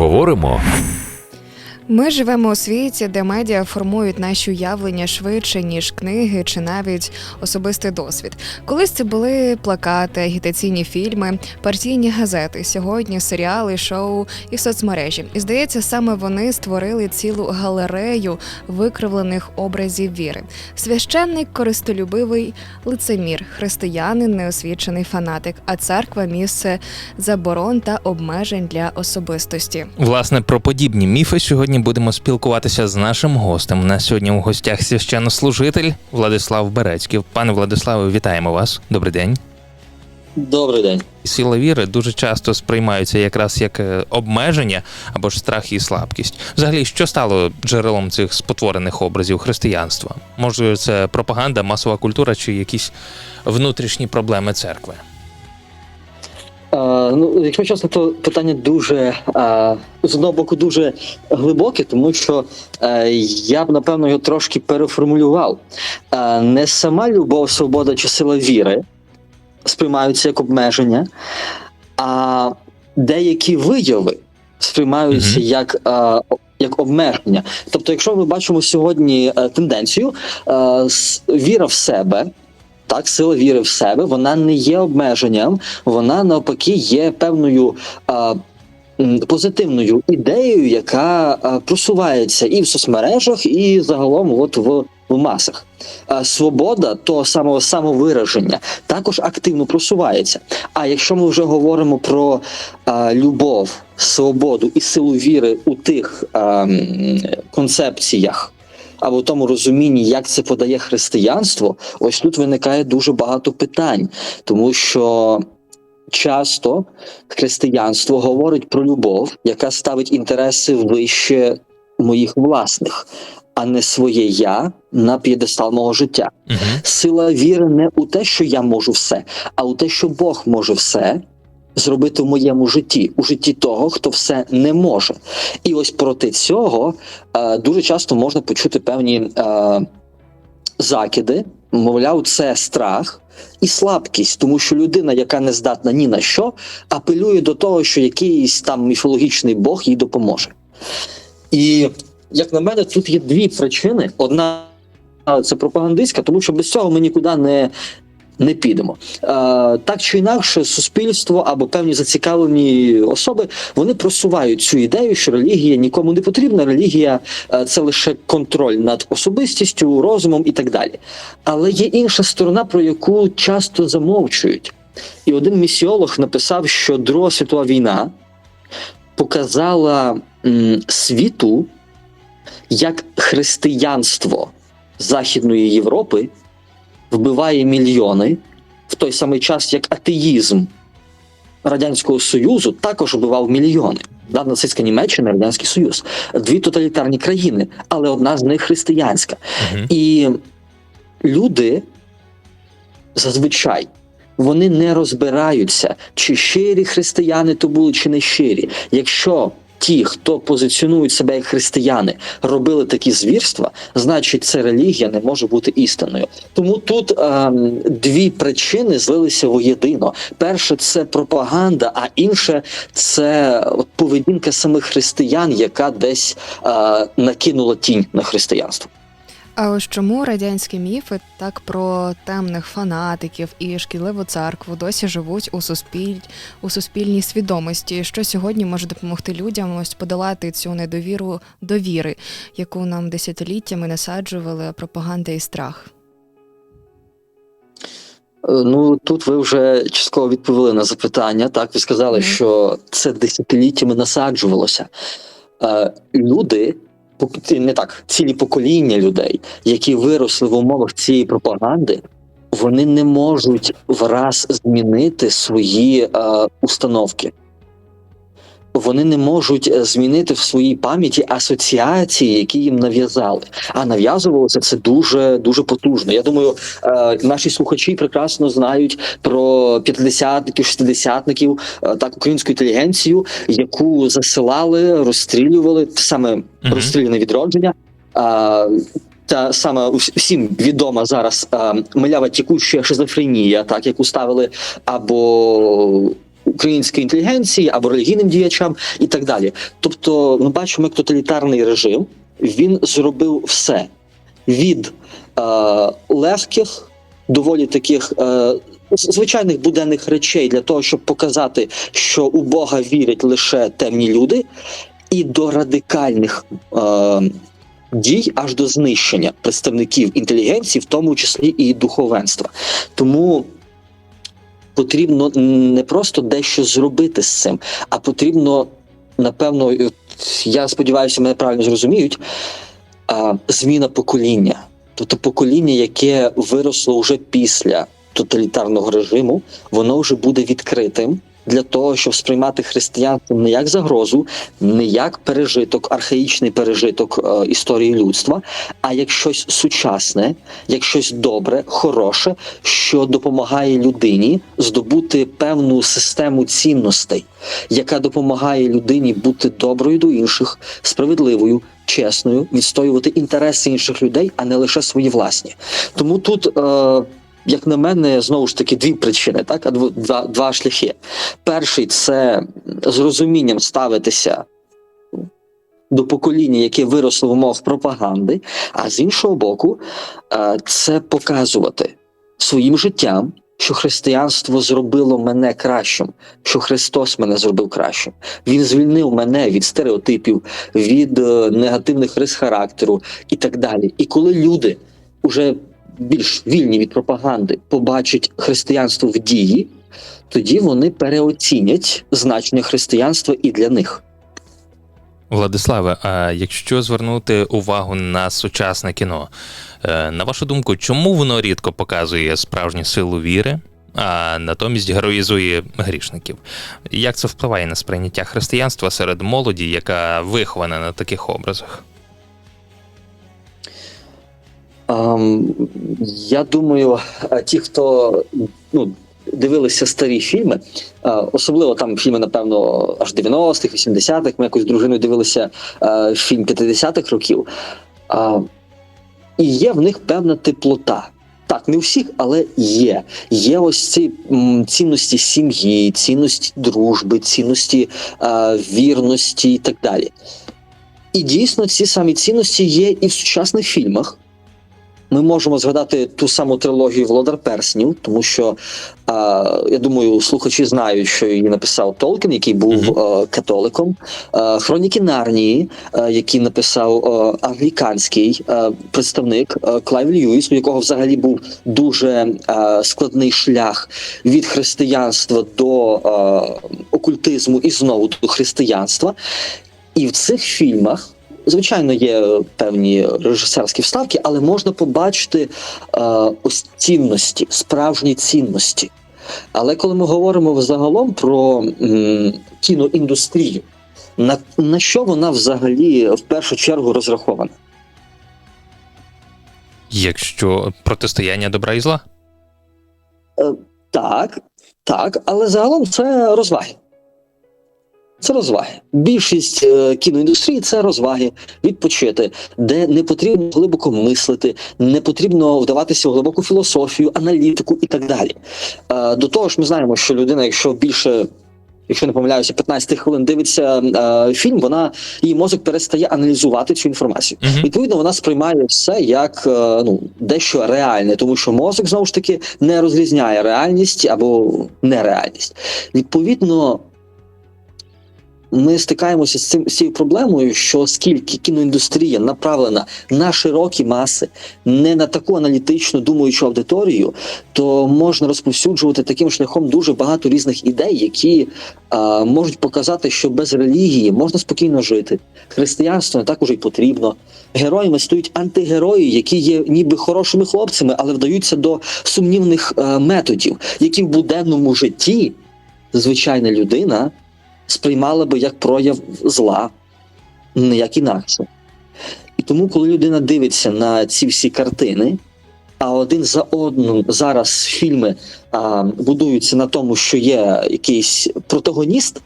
Поговоримо. Ми живемо у світі, де медіа формують наші уявлення швидше, ніж книги чи навіть особистий досвід. Колись це були плакати, агітаційні фільми, партійні газети. Сьогодні серіали, шоу і соцмережі. І здається, саме вони створили цілу галерею викривлених образів віри. Священник користолюбивий лицемір, християнин неосвічений фанатик, а церква місце заборон та обмежень для особистості. Власне, про подібні міфи сьогодні будемо спілкуватися з нашим гостем. У нас сьогодні у гостях священнослужитель Владислав Берецький. Пане Владиславе, вітаємо вас. Добрий день. Добрий день. Сила віри дуже часто сприймаються якраз як е, обмеження або ж страх і слабкість. Взагалі, що стало джерелом цих спотворених образів християнства? Може, це пропаганда, масова культура чи якісь внутрішні проблеми церкви? Е, ну, якщо чесно, то питання дуже е, з одного боку дуже глибоке, тому що е, я б напевно його трошки переформулював. Е, не сама любов, свобода чи сила віри сприймаються як обмеження, а деякі вияви сприймаються Мгм. як. Е, як обмеження, тобто, якщо ми бачимо сьогодні е, тенденцію, е, віра в себе, так, сила віри в себе, вона не є обмеженням, вона навпаки є певною а, позитивною ідеєю, яка а, просувається і в соцмережах, і загалом от в, в масах. А, свобода того самого самовираження також активно просувається. А якщо ми вже говоримо про а, любов, свободу і силу віри у тих а, концепціях. Або в тому розумінні, як це подає християнство, ось тут виникає дуже багато питань, тому що часто християнство говорить про любов, яка ставить інтереси вище моїх власних, а не своє я на п'єдестал мого життя. Угу. Сила віри не у те, що я можу все, а у те, що Бог може все. Зробити в моєму житті, у житті того, хто все не може, і ось проти цього е, дуже часто можна почути певні е, закиди. Мовляв, це страх і слабкість, тому що людина, яка не здатна ні на що, апелює до того, що якийсь там міфологічний Бог їй допоможе. І як на мене, тут є дві причини: одна е, це пропагандистська, тому що без цього ми нікуди не. Не підемо так чи інакше, суспільство або певні зацікавлені особи вони просувають цю ідею, що релігія нікому не потрібна. Релігія е, це лише контроль над особистістю, розумом і так далі. Але є інша сторона, про яку часто замовчують. І один місіолог написав, що Друга світова війна показала м, світу, як християнство Західної Європи вбиває мільйони в той самий час, як атеїзм Радянського Союзу також вбивав мільйони. Да, нацистська Німеччина, Радянський Союз, дві тоталітарні країни, але одна з них християнська. Угу. І люди зазвичай вони не розбираються, чи щирі християни то були, чи не щирі. Якщо ті, хто позиціонують себе як християни, робили такі звірства, значить ця релігія не може бути істинною. Тому тут е, дві причини злилися воєдино. Перше це пропаганда, а інше це поведінка самих християн, яка десь е, накинула тінь на християнство. А ось чому радянські міфи так про темних фанатиків і шкідливу церкву досі живуть у суспіль... у суспільній свідомості, що сьогодні може допомогти людям ось подолати цю недовіру до віри, яку нам десятиліттями насаджували пропаганда і страх. Е, Ну тут ви вже частково відповіли на запитання. Так, ви сказали, Мгм. що це десятиліттями насаджувалося. Е, люди, не так, цілі покоління людей, які виросли в умовах цієї пропаганди, вони не можуть враз змінити свої е, установки. Вони не можуть е, змінити в своїй пам'яті асоціації, які їм нав'язали. А нав'язувалося це дуже дуже потужно. Я думаю, е, наші слухачі прекрасно знають про п'ятдесятників, шістдесятників, е, так українську інтелігенцію, яку засилали, розстрілювали саме Мгм. розстріляне відродження. Та саме всім відома зараз а, милява тікуча шизофренія, так яку ставили або української інтелігенції або релігійним діячам, і так далі. Тобто, ми бачимо, як тоталітарний режим він зробив все від е, легких, доволі таких. Е, Звичайних буденних речей для того, щоб показати, що у Бога вірять лише темні люди, і до радикальних е, дій аж до знищення представників інтелігенції, в тому числі і духовенства. Тому потрібно не просто дещо зробити з цим, а потрібно, напевно, я сподіваюся, мене правильно зрозуміють. Зміна покоління, тобто покоління, яке виросло вже після тоталітарного режиму, воно вже буде відкритим для того, щоб сприймати християнство не як загрозу, не як пережиток, архаїчний пережиток е, історії людства, а як щось сучасне, як щось добре, хороше, що допомагає людині здобути певну систему цінностей, яка допомагає людині бути доброю до інших, справедливою, чесною, відстоювати інтереси інших людей, а не лише свої власні. Тому тут. Е, як на мене, знову ж таки дві причини, так а два, два шляхи. Перший це з розумінням ставитися до покоління, яке виросло в умовах пропаганди, а з іншого боку, е, це показувати своїм життям, що християнство зробило мене кращим, що Христос мене зробив кращим. Він звільнив мене від стереотипів, від е, негативних рис характеру і так далі. І коли люди вже більш вільні від пропаганди побачать християнство в дії, тоді вони переоцінять значення християнства і для них. Владиславе, а якщо звернути увагу на сучасне кіно, е, на вашу думку, чому воно рідко показує справжню силу віри, а натомість героїзує грішників? Як це впливає на сприйняття християнства серед молоді, яка вихована на таких образах? Я думаю, ті, хто ну, дивилися старі фільми, особливо там фільми, напевно, аж 90-х, 80-х, ми якось з дружиною дивилися фільм 50-х років. І є в них певна теплота. Так, не всіх, але є. Є ось ці цінності сім'ї, цінності дружби, цінності вірності і так далі. І дійсно ці самі цінності є і в сучасних фільмах. Ми можемо згадати ту саму трилогію Володар Перснів, тому що е, я думаю, слухачі знають, що її написав Толкін, який був е, католиком. Е, Хроніки Нарнії, е, який написав е, англіканський е, представник е, Клайв Льюіс, у якого взагалі був дуже е, складний шлях від християнства до е, окультизму і знову до християнства. І в цих фільмах. Звичайно, є певні режисерські вставки, але можна побачити е, ось цінності, справжні цінності. Але коли ми говоримо взагалом про м, кіноіндустрію, на, на що вона взагалі в першу чергу розрахована? Якщо протистояння добра і зла? Так, так, але загалом це розваги. Це розваги. Більшість е, кіноіндустрії це розваги, відпочити, де не потрібно глибоко мислити, не потрібно вдаватися в глибоку філософію, аналітику і так далі. Е, до того ж, ми знаємо, що людина, якщо більше. Якщо не помиляюся, 15 хвилин дивиться е, фільм, вона її мозок перестає аналізувати цю інформацію. Угу. Відповідно, вона сприймає все як е, ну дещо реальне, тому що мозок знову ж таки не розрізняє реальність або нереальність. Відповідно, ми стикаємося з цим з цією проблемою, що оскільки кіноіндустрія направлена на широкі маси, не на таку аналітичну думаючу аудиторію, то можна розповсюджувати таким шляхом дуже багато різних ідей, які е, можуть показати, що без релігії можна спокійно жити. Християнство не так уже й потрібно. Героями стають антигерої, які є ніби хорошими хлопцями, але вдаються до сумнівних е, методів, які в буденному житті звичайна людина сприймала би як прояв зла, не як інакше. І тому, коли людина дивиться на ці всі картини, а один за одним зараз фільми а, будуються на тому, що є якийсь протагоніст,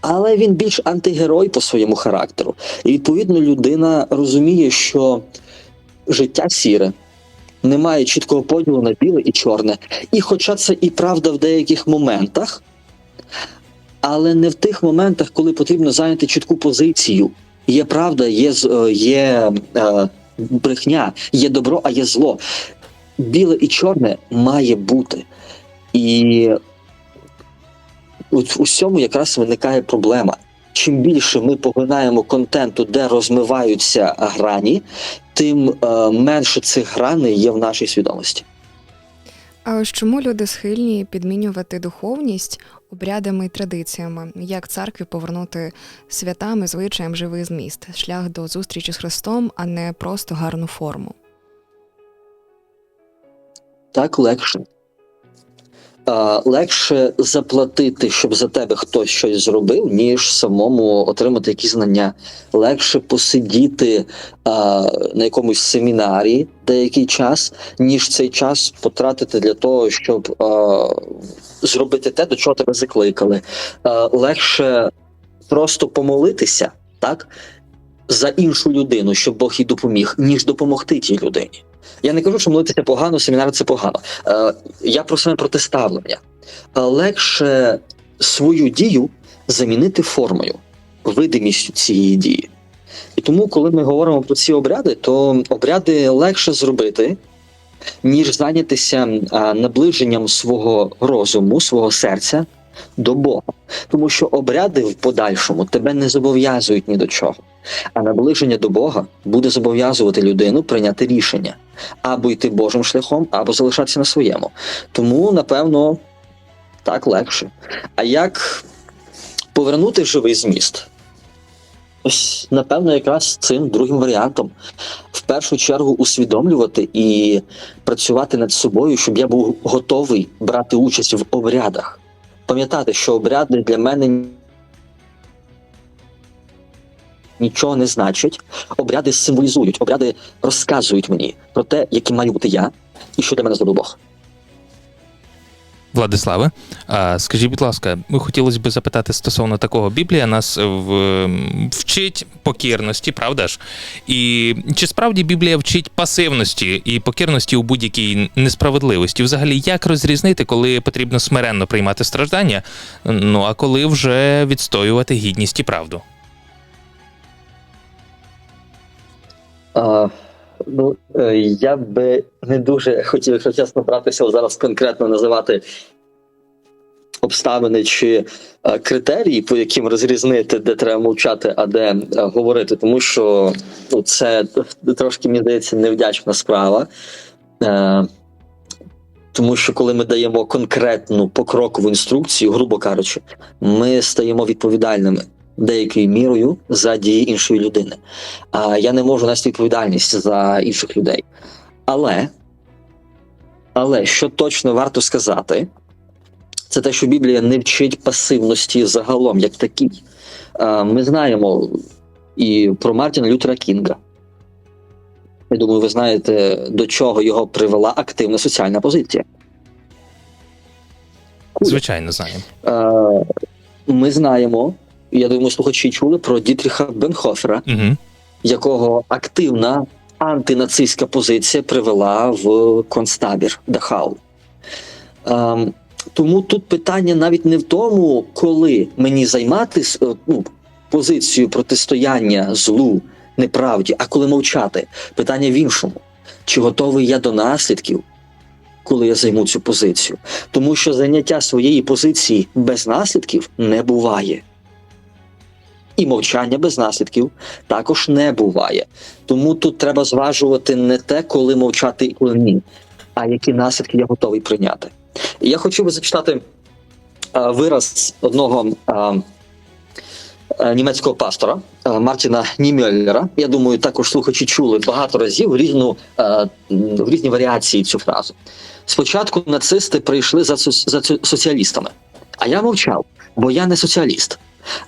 але він більш антигерой по своєму характеру. І відповідно людина розуміє, що життя сіре. Немає чіткого поділу на біле і чорне. І хоча це і правда в деяких моментах, Але не в тих моментах, коли потрібно зайняти чітку позицію. Є правда, є, е, є е, брехня, є добро, а є зло. Біле і чорне має бути. І у цьому якраз виникає проблема. Чим більше ми поглинаємо контенту, де розмиваються грані, тим е, менше цих граней є в нашій свідомості. А чому люди схильні підмінювати духовність обрядами і традиціями, як церкві повернути святами, звичаєм живий зміст, шлях до зустрічі з Христом, а не просто гарну форму? Так легше. Легше заплатити, щоб за тебе хтось щось зробив, ніж самому отримати якісь знання. Легше посидіти на якомусь семінарі деякий час, ніж цей час потратити для того, щоб зробити те, до чого тебе закликали. Легше просто помолитися, так? За іншу людину, щоб Бог їй допоміг, ніж допомогти тій людині. Я не кажу, що молитися погано, семінар це погано. Е, я про саме протиставлення. Легше свою дію замінити формою, видимістю цієї дії. І тому, коли ми говоримо про ці обряди, то обряди легше зробити, ніж зайнятися наближенням свого розуму, свого серця до Бога. Тому що обряди в подальшому тебе не зобов'язують ні до чого. А наближення до Бога буде зобов'язувати людину прийняти рішення або йти Божим шляхом, або залишатися на своєму. Тому, напевно, так легше. А як повернути живий зміст? Ось, напевно, якраз цим другим варіантом. В першу чергу усвідомлювати і працювати над собою, щоб я був готовий брати участь в обрядах. Пам'ятати, що обряди для мене нічого не значать. Обряди символізують, обряди розказують мені про те, яким маю бути я, і що для мене зробив Бог. Владиславе, скажіть, будь ласка, ми хотілося б запитати стосовно такого. Біблія нас в, вчить покірності, правда ж? І чи справді Біблія вчить пасивності і покірності у будь-якій несправедливості? Взагалі, як розрізнити, коли потрібно смиренно приймати страждання, ну а коли вже відстоювати гідність і правду? А, ну, е, я би не дуже хотів, якщо чесно, братися зараз конкретно називати обставини чи е, критерії, по яким розрізнити, де треба мовчати, а де е, говорити, тому що ну, це трошки мені здається невдячна справа. Е, тому що коли ми даємо конкретну покрокову інструкцію, грубо кажучи, ми стаємо відповідальними деякою мірою за дії іншої людини. А я не можу нести відповідальність за інших людей. Але, але що точно варто сказати, це те, що Біблія не вчить пасивності загалом, як такій. Ми знаємо і про Мартіна Лютера Кінга. Я думаю, ви знаєте, до чого його привела активна соціальна позиція. Звичайно, знаємо. Ми знаємо, я думаю, слухачі чули про Дітріха Бенхофера, Угу. якого активна антинацистська позиція привела в концтабір Дахау. Ем, тому тут питання навіть не в тому, коли мені займати е, ну, позицію протистояння злу, неправді, а коли мовчати. Питання в іншому: чи готовий я до наслідків, коли я займу цю позицію? Тому що заняття своєї позиції без наслідків не буває. І мовчання без наслідків також не буває. Тому тут треба зважувати не те, коли мовчати і коли ні, а які наслідки я готовий прийняти. І я хотів би зачитати а, вираз одного а, а, німецького пастора Мартіна Німельлера. Я думаю, також слухачі чули багато разів різну, в різні варіації цю фразу. Спочатку нацисти прийшли за, соц- за соц- соціалістами, а я мовчав, бо я не соціаліст.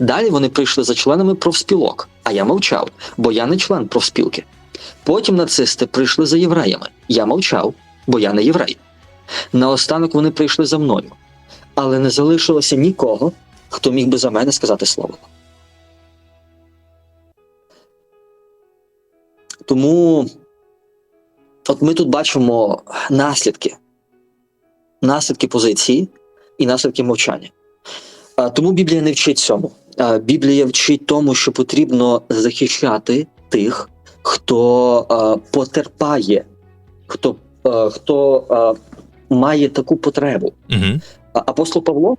Далі вони прийшли за членами профспілок, а я мовчав, бо я не член профспілки. Потім нацисти прийшли за євреями. Я мовчав, бо я не єврей. Наостанок вони прийшли за мною, але не залишилося нікого, хто міг би за мене сказати слово. Тому от ми тут бачимо наслідки, наслідки позиції і наслідки мовчання. Тому Біблія не вчить цьому. Біблія вчить тому, що потрібно захищати тих, хто потерпає, хто, хто має таку потребу. Угу. Апостол Павло,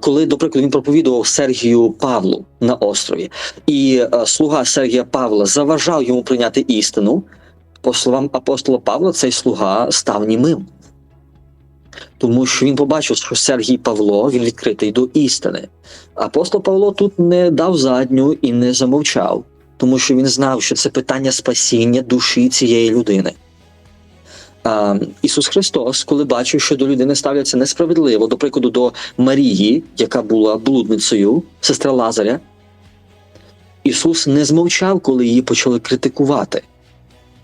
коли, до прикладу, він проповідував Сергію Павлу на острові, і слуга Сергія Павла заважав йому прийняти істину, по словам апостола Павла, цей слуга став німим. Тому що він побачив, що Сергій Павло він відкритий до істини. Апостол Павло тут не дав задню і не замовчав, тому що він знав, що це питання спасіння душі цієї людини. А, Ісус Христос, коли бачив, що до людини ставляться несправедливо, до прикладу, до Марії, яка була блудницею, сестра Лазаря, Ісус не змовчав, коли її почали критикувати.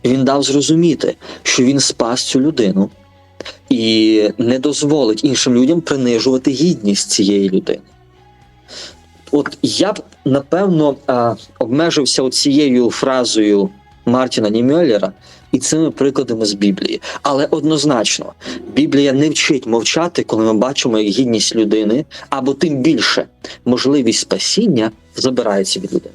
Він дав зрозуміти, що він спас цю людину і не дозволить іншим людям принижувати гідність цієї людини. От я б напевно обмежився цією фразою Мартіна Німьоллера і цими прикладами з Біблії. Але однозначно, Біблія не вчить мовчати, коли ми бачимо гідність людини, або тим більше можливість спасіння забирається від людини.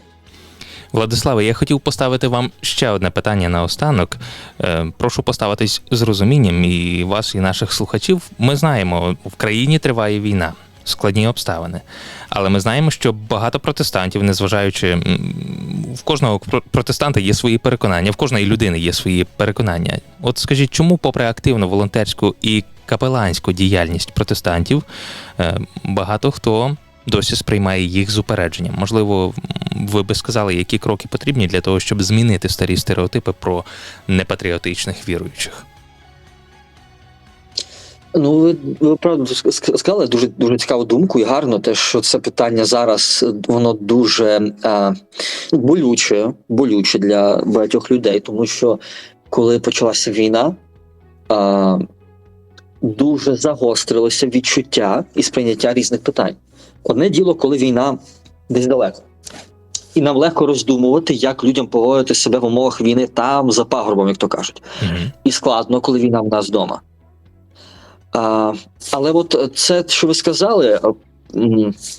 Владиславе, я хотів поставити вам ще одне питання наостанок. Е, Прошу поставитись з розумінням і вас, і наших слухачів. Ми знаємо, в країні триває війна, складні обставини. Але ми знаємо, що багато протестантів, незважаючи в кожного протестанта є свої переконання, в кожної людини є свої переконання. От скажіть, чому, попри активну волонтерську і капеланську діяльність протестантів, е, багато хто досі сприймає їх з упередженням. Можливо, ви би сказали, які кроки потрібні для того, щоб змінити старі стереотипи про непатріотичних віруючих. Ну, ви, ви правда сказали дуже дуже цікаву думку, і гарно те, що це питання зараз е, воно дуже е, болюче, болюче для багатьох людей, тому що коли почалася війна, е, дуже загострилося відчуття і сприйняття різних питань. Одне діло, коли війна десь далеко. І нам легко роздумувати, як людям поводити себе в умовах війни там за пагорбом, як то кажуть Угу. і складно, коли війна в нас вдома. А, але от це, що ви сказали,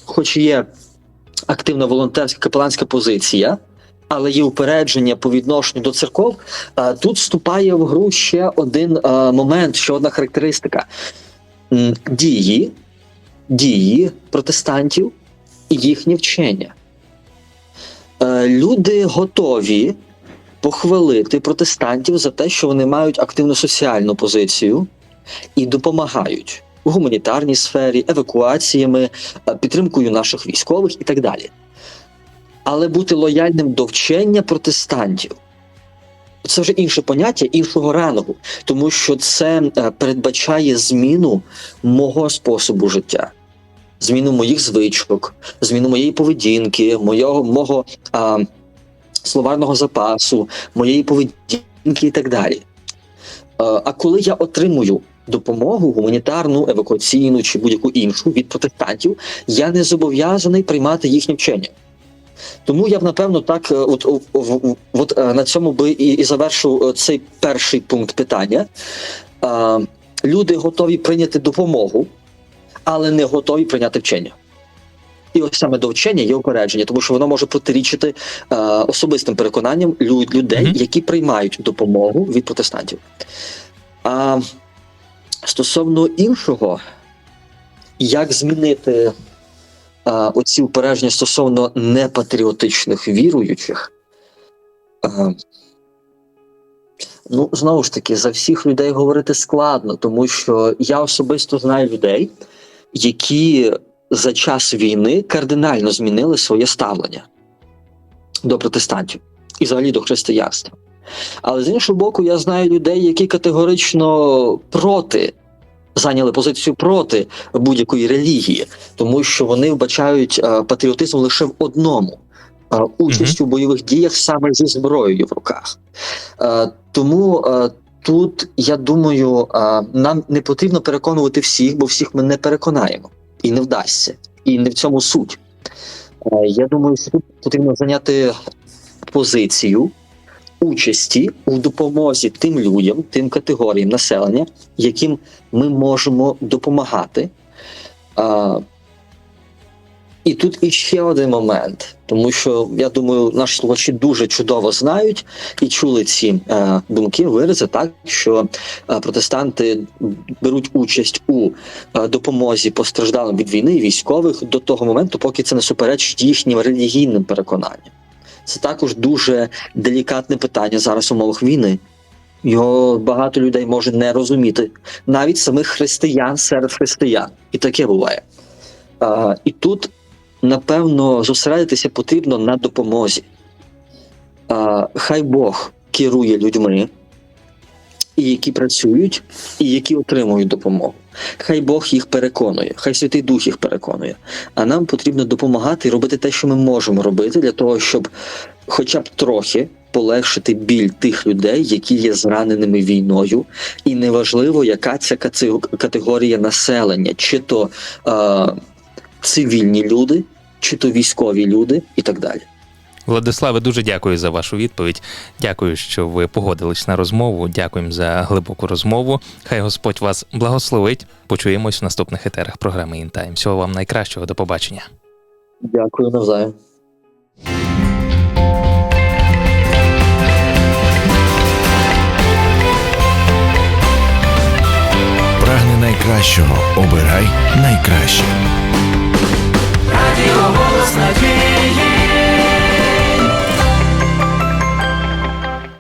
хоч є активна волонтерська капеланська позиція, але є упередження по відношенню до церков, а, тут вступає в гру ще один а, момент, ще одна характеристика дії, дії протестантів і їхнє вчення. Е, Люди готові похвалити протестантів за те, що вони мають активну соціальну позицію і допомагають у гуманітарній сфері, евакуаціями, е, підтримкою наших військових і так далі. Але бути лояльним до вчення протестантів це вже інше поняття іншого рангу, тому що це е, передбачає зміну мого способу життя, зміну моїх звичок, зміну моєї поведінки, мого, мого а, словарного запасу, моєї поведінки і так далі. Е, А коли я отримую допомогу гуманітарну, евакуаційну чи будь-яку іншу від протестантів, я не зобов'язаний приймати їхнє вчення. Тому я б напевно так, е, от, о- о- от, е, на цьому би і, і завершив е, цей перший пункт питання. Люди готові прийняти допомогу, але не готові прийняти вчення. І ось саме до вчення є упередження, тому що воно може протирічити е, особистим переконанням лю- людей, Мгм. які приймають допомогу від протестантів. А стосовно іншого, як змінити оці упередження стосовно непатріотичних віруючих, ну, знову ж таки, за всіх людей говорити складно, тому що я особисто знаю людей, які за час війни кардинально змінили своє ставлення до протестантів і взагалі до християнства. Але з іншого боку, я знаю людей, які категорично проти. Зайняли позицію проти будь-якої релігії, тому що вони вбачають е, патріотизм лише в одному е, участь у бойових діях саме зі зброєю в руках. Е, тому тут я думаю, нам не потрібно переконувати всіх, бо всіх ми не переконаємо і не вдасться, і не в цьому суть. Я думаю, що тут потрібно зайняти позицію участі у допомозі тим людям, тим категоріям населення, яким ми можемо допомагати. А, І тут іще один момент, тому що я думаю, наші слухачі дуже чудово знають і чули ці е, думки, вирази, так що е, протестанти беруть участь у е, допомозі постраждалим від війни військових до того моменту, поки це не суперечить їхнім релігійним переконанням. Це також дуже делікатне питання зараз в умовах війни. Його багато людей може не розуміти, навіть самих християн серед християн, і таке буває. А, і тут, напевно, зосередитися потрібно на допомозі. А, хай Бог керує людьми, і які працюють, і які отримують допомогу. Хай Бог їх переконує, хай Святий Дух їх переконує. А нам потрібно допомагати і робити те, що ми можемо робити, для того, щоб хоча б трохи полегшити біль тих людей, які є зраненими війною, і неважливо, яка кати- категорія населення, чи то е, цивільні люди, чи то військові люди, і так далі. Владиславе, дуже дякую за вашу відповідь. Дякую, що ви погодились на розмову. Дякуємо за глибоку розмову. Хай Господь вас благословить. Почуємось в наступних етерах програми «Інтайм». Всього вам найкращого. До побачення. Дякую навзаєм. Прагни найкращого. Обирай найкраще. Радіо голос надії